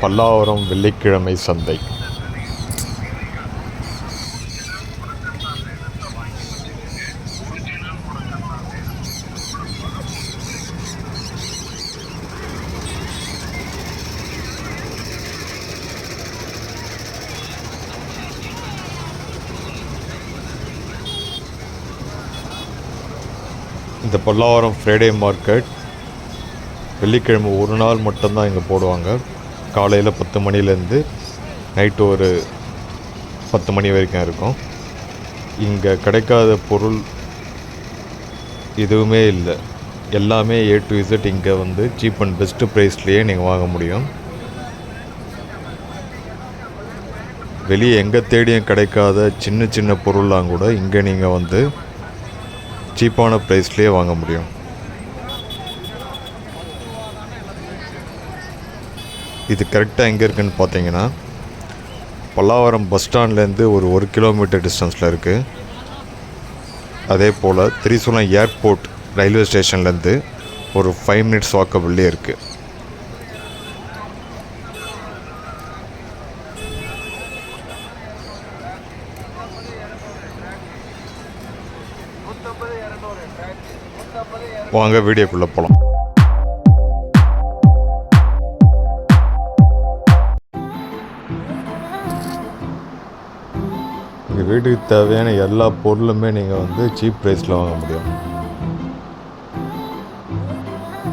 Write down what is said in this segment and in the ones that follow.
பல்லாவரம் வெள்ளிக்கிழமை சந்தை. இந்த பல்லாவரம் ஃப்ரைடே மார்க்கெட். வெள்ளிக்கிழமை ஒரு நாள் மட்டும்தான் இங்கே போடுவாங்க. காலையில் பத்து மணிலேருந்து நைட்டு ஒரு பத்து மணி வரைக்கும் இருக்கும். இங்கே கிடைக்காத பொருள் எதுவுமே இல்லை. எல்லாமே ஏ டு இசட் இங்கே வந்து சீப் அண்ட் பெஸ்ட்டு ப்ரைஸ்லேயே நீங்கள் வாங்க முடியும். வெளியே எங்கே தேடியும் கிடைக்காத சின்ன சின்ன பொருள்லாம் கூட இங்கே நீங்கள் வந்து சீப்பான ப்ரைஸ்லேயே வாங்க முடியும். இது கரெக்டாக எங்கே இருக்குன்னு பார்த்தீங்கன்னா பல்லாவரம் பஸ் ஸ்டாண்ட்லேருந்து ஒரு ஒரு கிலோமீட்டர் டிஸ்டன்ஸில் இருக்குது அதே போல் திரிசூலம் ஏர்போர்ட் ரயில்வே ஸ்டேஷன்லேருந்து ஒரு ஃபைவ் மினிட்ஸ் வாக்கபிள்லேயே இருக்குது வாங்க வீடியோக்குள்ளே போகலாம் வீட்டுக்கு தேவையான எல்லா பொருளுமே நீங்கள் வந்து சீப் ப்ரைஸில் வாங்க முடியும்.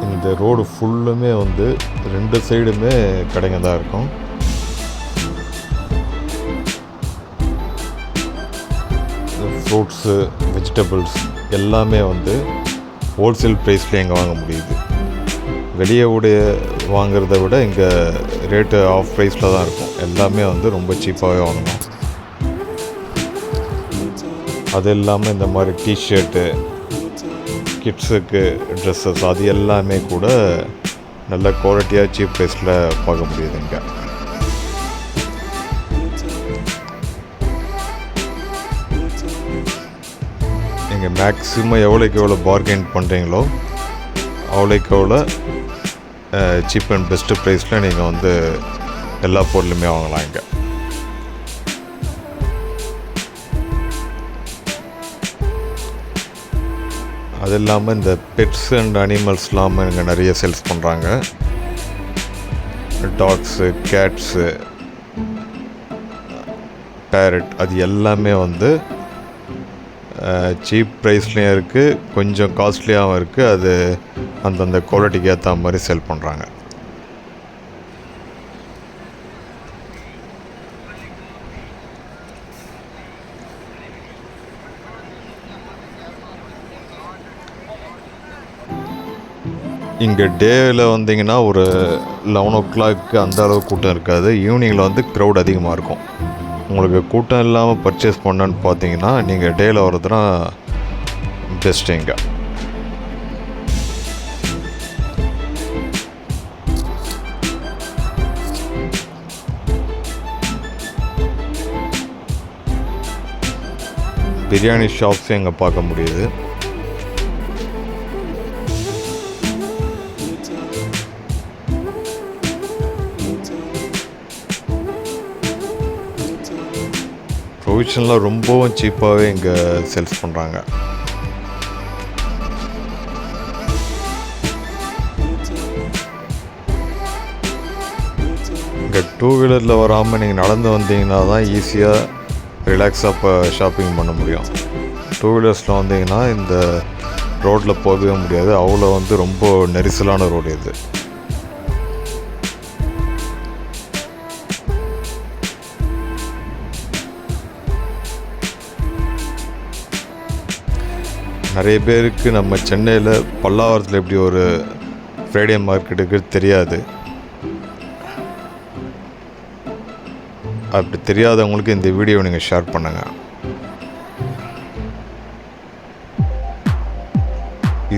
இந்த ரோடு ஃபுல்லுமே வந்து ரெண்டு சைடுமே கடைங்க தான் இருக்கும். ஃப்ரூட்ஸு வெஜிடபிள்ஸ் எல்லாமே வந்து ஹோல்சேல் ப்ரைஸில் இங்கே வாங்க முடியுது. வெளியே உடைய வாங்குறத விட இங்கே ரேட்டு ஆஃப் ப்ரைஸில் தான் இருக்கும். எல்லாமே வந்து ரொம்ப சீப்பாகவே வாங்கணும். அது இல்லாமல் இந்த மாதிரி டிஷர்ட்டு கிட்ஸுக்கு ட்ரெஸ்ஸஸ் அது எல்லாமே கூட நல்ல குவாலிட்டியாக சீப் ப்ரைஸில் பார்க்க முடியுது இங்கே. நீங்கள் மேக்ஸிமம் எவ்வளோக்கு எவ்வளோ பார்கெயின் பண்ணுறீங்களோ அவ்வளோக்கு எவ்வளோ சீப் அண்ட் பெஸ்ட்டு ப்ரைஸில் நீங்கள் வந்து எல்லா பொருளுமே வாங்கலாம் இங்கே. அது இல்லாமல் இந்த பெட்ஸ் அண்ட் அனிமல்ஸ்லாம் இங்கே நிறைய சேல்ஸ் பண்ணுறாங்க டாக்ஸு கேட்ஸு பேரட் அது எல்லாமே வந்து சீப் ப்ரைஸ்லேயும் இருக்குது கொஞ்சம் காஸ்ட்லியாகவும் இருக்குது அது அந்தந்த குவாலிட்டிக்கு ஏற்ற மாதிரி செல் பண்ணுறாங்க இங்கே டேவில் வந்தீங்கன்னா ஒரு லெவன் ஓ கிளாக்கு அந்த அளவு கூட்டம் இருக்காது. ஈவினிங்கில் வந்து க்ரௌட் அதிகமாக இருக்கும். உங்களுக்கு கூட்டம் இல்லாமல் பர்ச்சேஸ் பண்ணன்னு பார்த்தீங்கன்னா நீங்கள் டேயில் வர்றதுனா பெஸ்ட்டு இங்கே. பிரியாணி ஷாப்ஸும் இங்கே பார்க்க முடியுது. ப்ரொவிஷன்லாம் ரொம்பவும் சீப்பாகவே இங்கே சேல்ஸ் பண்ணுறாங்க இங்கே டூ வீலரில் வராமல் நீங்கள் நடந்து வந்தீங்கன்னா தான் ஈஸியாக ரிலாக்ஸாக இப்போ ஷாப்பிங் பண்ண முடியும். டூ வீலர்ஸில் வந்தீங்கன்னா இந்த ரோட்டில் போகவே முடியாது. அவ்வளோ வந்து ரொம்ப நெரிசலான ரோடு இது. நிறைய பேருக்கு நம்ம சென்னையில் பல்லாவரத்தில் எப்படி ஒரு ஃப்ரைடே மார்க்கெட்டுக்கு தெரியாது. அப்படி தெரியாதவங்களுக்கு இந்த வீடியோ நீங்கள் ஷேர் பண்ணுங்கள்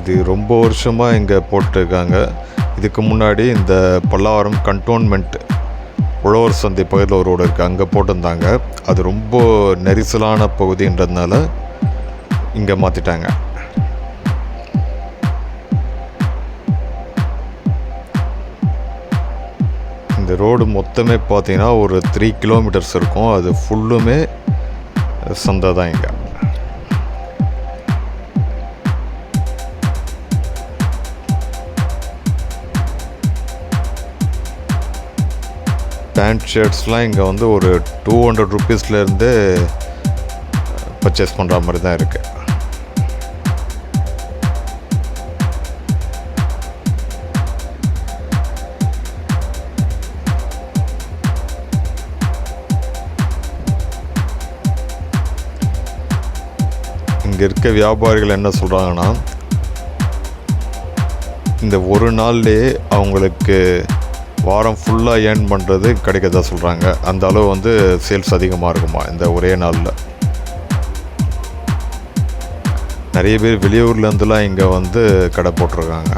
இது ரொம்ப வருஷமாக இங்கே போட்டிருக்காங்க. இதுக்கு முன்னாடி இந்த பல்லாவரம் கண்டோன்மெண்ட் உழவர் சந்தை பகுதியில் ஒரு ரோடு இருக்குது அங்கே போட்டிருந்தாங்க. அது ரொம்ப நெரிசலான பகுதின்றதுனால இங்கே மாற்றிட்டாங்க இந்த ரோடு மொத்தமே பார்த்தீங்கன்னா ஒரு த்ரீ கிலோமீட்டர்ஸ் இருக்கும். அது ஃபுல்லுமே சந்தை தான் இங்கே. பேண்ட் ஷர்ட்ஸ்லாம் இங்கே வந்து ஒரு டூ ஹண்ட்ரட் ருபீஸ்லேருந்து பர்ச்சேஸ் பண்ணுற மாதிரி தான் இருக்குது இங்கே இருக்க வியாபாரிகள் என்ன சொல்கிறாங்கன்னா இந்த ஒரு நாள்லேயே அவங்களுக்கு வாரம் ஃபுல்லாக ஏர்ன் பண்ணுறது கிடைக்கதா சொல்கிறாங்க அந்த அளவு வந்து சேல்ஸ் அதிகமாக இருக்குமா இந்த ஒரே நாளில்? நிறைய பேர் வெளியூர்லேருந்துலாம் இங்கே வந்து கடை போட்டிருக்காங்க.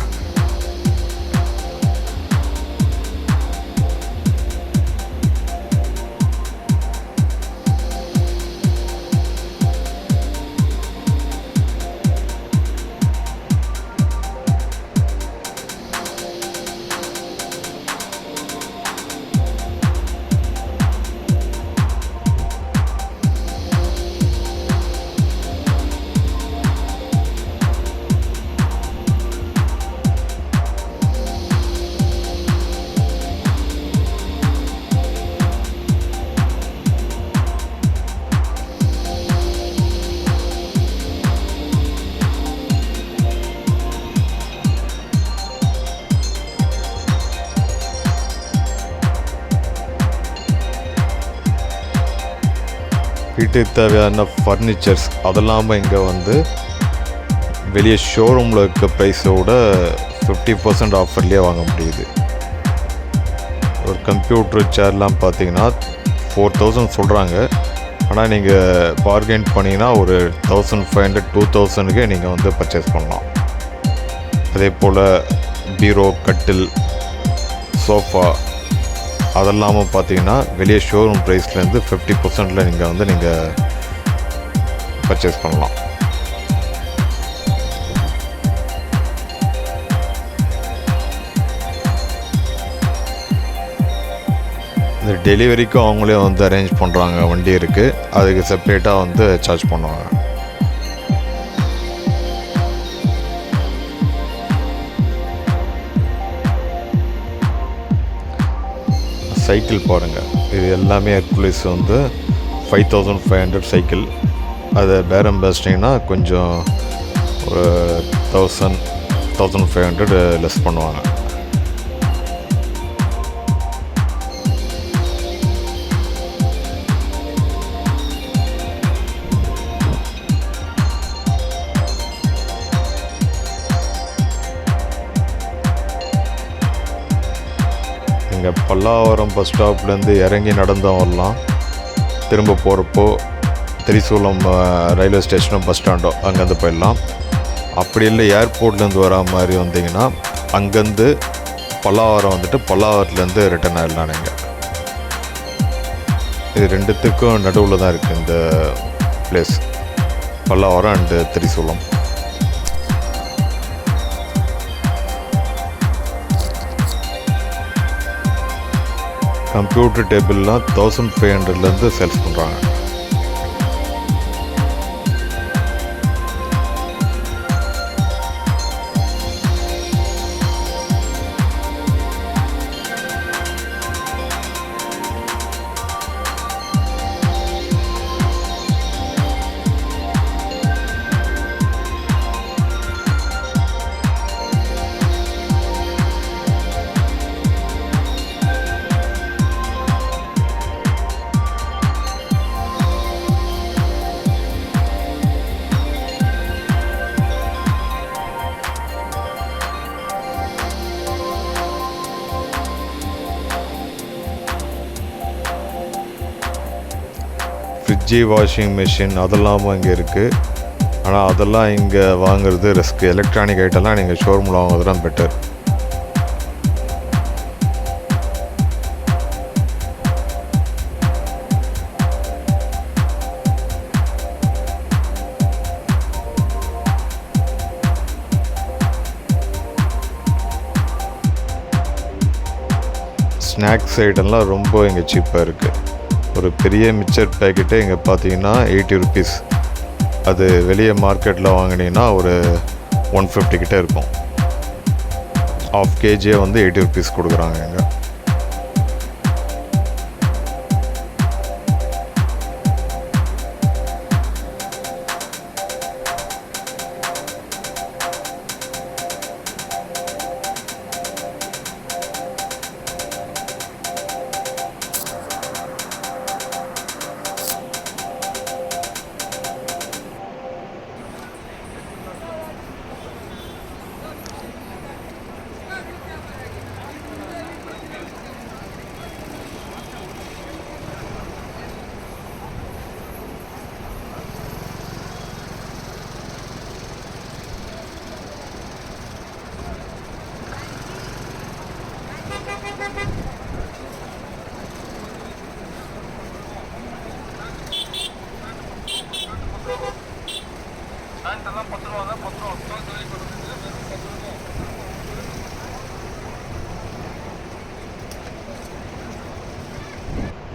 வீட்டுக்கு தேவையான ஃபர்னிச்சர்ஸ் அதெல்லாம இங்கே வந்து வெளியே ஷோரூமில் இருக்க ப்ரைஸோட ஃபிஃப்டி பர்சன்ட் ஆஃபர்லேயே வாங்க முடியுது. ஒரு கம்ப்யூட்டர் சேர்லாம் பார்த்தீங்கன்னா ஃபோர் தௌசண்ட் சொல்கிறாங்க ஆனால் நீங்கள் பார்கெயின் பண்ணிங்கன்னா ஒரு தௌசண்ட் ஃபைவ் ஹண்ட்ரட் டூ தௌசண்ட்க்கு நீங்கள் வந்து பர்ச்சேஸ் பண்ணலாம். அதே போல் பீரோ கட்டில் சோஃபா அதெல்லாமல் பார்த்தீங்கன்னா வெளியே ஷோரூம் ப்ரைஸ்லேருந்து ஃபிஃப்டி பர்சன்டில் நீங்கள் வந்து நீங்கள் பர்ச்சேஸ் பண்ணலாம். இந்த டெலிவரிக்கும் அவங்களே வந்து அரேஞ்ச் பண்ணுறாங்க வண்டி இருக்குது அதுக்கு செப்ரேட்டாக வந்து சார்ஜ் பண்ணுவாங்க. சைக்கிள் பாருங்கள் இது எல்லாமே ஹெர்குலிஸ் வந்து five thousand five hundred cycle. அதை பேரம் பேசிட்டிங்கன்னா கொஞ்சம் ஒரு thousand thousand five hundred less பண்ணுவாங்க. இங்கே பல்லாவரம் பஸ் ஸ்டாப்லேருந்து இறங்கி நடந்தோம் எல்லாம் திரும்ப போகிறப்போ திரிசூலம் ரயில்வே ஸ்டேஷனும் பஸ் ஸ்டாண்டோ அங்கேருந்து போயிடலாம். அப்படி இல்லை ஏர்போர்ட்லேருந்து வரா மாதிரி வந்தீங்கன்னா அங்கேருந்து பல்லாவரம் வந்துட்டு பல்லாவரத்துலேருந்து ரிட்டர்ன் ஆகிடலாம் நீங்கள் இது ரெண்டுத்துக்கும் நடுவில் தான் இருக்குது இந்த place Pallavaram and Trisulam. Computer டேபிள்லாம் thousand five ஹண்ட்ரட்லேருந்து சேல்ஸ் பண்ணுறாங்க ஃப்ரிட்ஜு வாஷிங் மிஷின் அதெல்லாமும் இங்கே இருக்குது ஆனால் அதெல்லாம் இங்கே வாங்குறது ரிஸ்க் எலக்ட்ரானிக் ஐட்டம்லாம் நீங்கள் ஷோரூமில் வாங்குறது தான் பெட்டர் ஸ்நாக்ஸ் ஐட்டம்லாம் ரொம்ப இங்கே சீப்பாக இருக்குது ஒரு பெரிய மிக்சர் பேக்கெட்டே இங்கே பார்த்தீங்கன்னா எயிட்டி ருபீஸ் அது வெளியே மார்க்கெட்டில் வாங்கினீங்கன்னா ஒரு ஒன் ஃபிஃப்டி கிட்டே இருக்கும். ஆஃப் கேஜியே வந்து எயிட்டி ருபீஸ் கொடுக்குறாங்க இங்கே.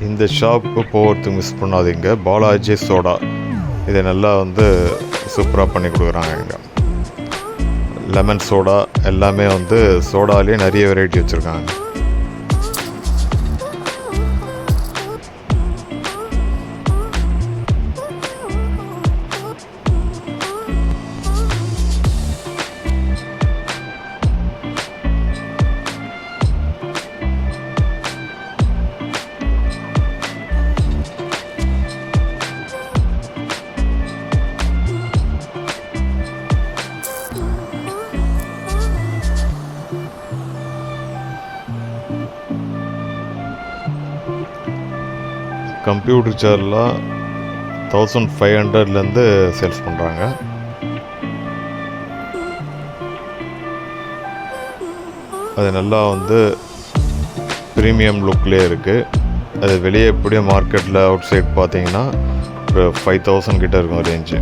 இந்த ஷாப்புக்கு போகிறதுக்கு மிஸ் பண்ணாதீங்க. பாலாஜி சோடா. இதை நல்லா வந்து சூப்பராக பண்ணி கொடுக்குறாங்க இங்கே. லெமன் சோடா எல்லாமே வந்து சோடாலேயே நிறைய வெரைட்டி வச்சுருக்காங்க. கம்ப்யூட்டர் சேர்லாம் தௌசண்ட் ஃபைவ் ஹண்ட்ரட்லேருந்து சேல்ஸ் பண்ணுறாங்க. அது நல்லா வந்து ப்ரீமியம் லுக்லேயே இருக்குது அது வெளியே எப்படியும் மார்க்கெட்டில் அவுட் சைட் பார்த்தீங்கன்னா ஒரு ஃபைவ் தௌசண்ட் கிட்டே இருக்கும் ரேஞ்சு.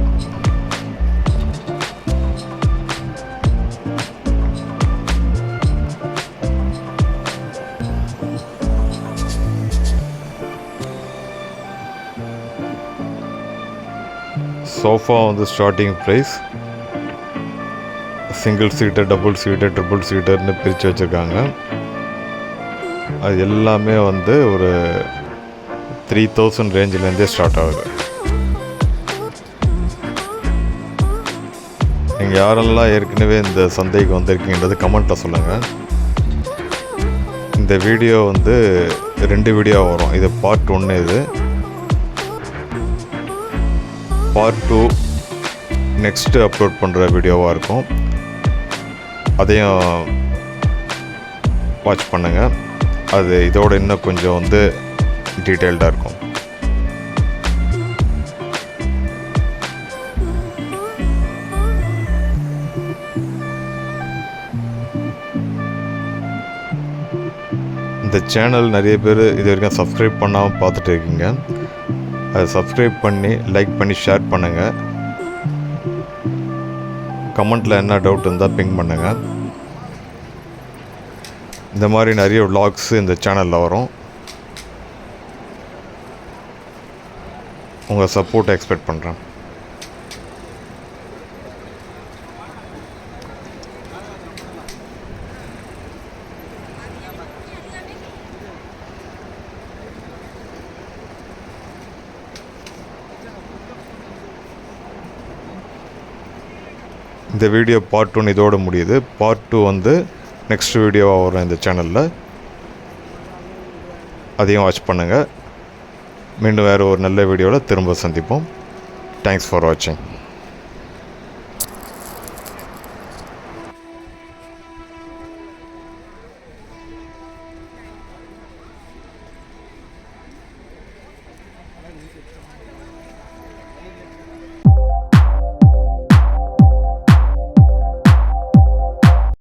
சோஃபா வந்து starting price single seater double seater triple சீட்டர்னு பிரித்து வச்சுருக்காங்க. அது எல்லாமே வந்து ஒரு த்ரீ தௌசண்ட் ரேஞ்சிலேருந்தே ஸ்டார்ட் ஆகுது. நீங்கள் யாரெல்லாம் ஏற்கனவே இந்த சந்தைக்கு வந்திருக்கீங்கன்றது கமெண்ட்டில் சொல்லுங்கள் இந்த வீடியோ வந்து ரெண்டு வீடியோ வரும். இது பார்ட் ஒன்று இது. பார்ட் டூ நெக்ஸ்ட்டு அப்லோட் பண்ணுற வீடியோவாக இருக்கும். அதையும் வாட்ச் பண்ணுங்கள் அது இதோட இன்னும் கொஞ்சம் வந்து டீட்டெயில்டாக இருக்கும். இந்த சேனல் நிறைய பேர் இது வரைக்கும் சப்ஸ்கிரைப் பண்ணாமல் பார்த்துட்டு இருக்கீங்க. அதை சப்ஸ்கிரைப் பண்ணி லைக் பண்ணி ஷேர் பண்ணுங்கள் கமெண்ட்டில் என்ன டவுட் இருந்தால் பிங் பண்ணுங்கள் இந்த மாதிரி நிறைய விலாக்ஸ் இந்த சேனலில் வரும். உங்கள் சப்போர்ட்டை எக்ஸ்பெக்ட் பண்ணுறேன் இந்த வீடியோ பார்ட் ஒன் இதோட முடியுது. பார்ட் டூ வந்து நெக்ஸ்ட் வீடியோவாக வரும் இந்த சேனலில் அதையும் வாட்ச் பண்ணுங்கள் மீண்டும் வேறு ஒரு நல்ல வீடியோவில் திரும்ப சந்திப்போம். தேங்க்ஸ் ஃபார் வாட்சிங்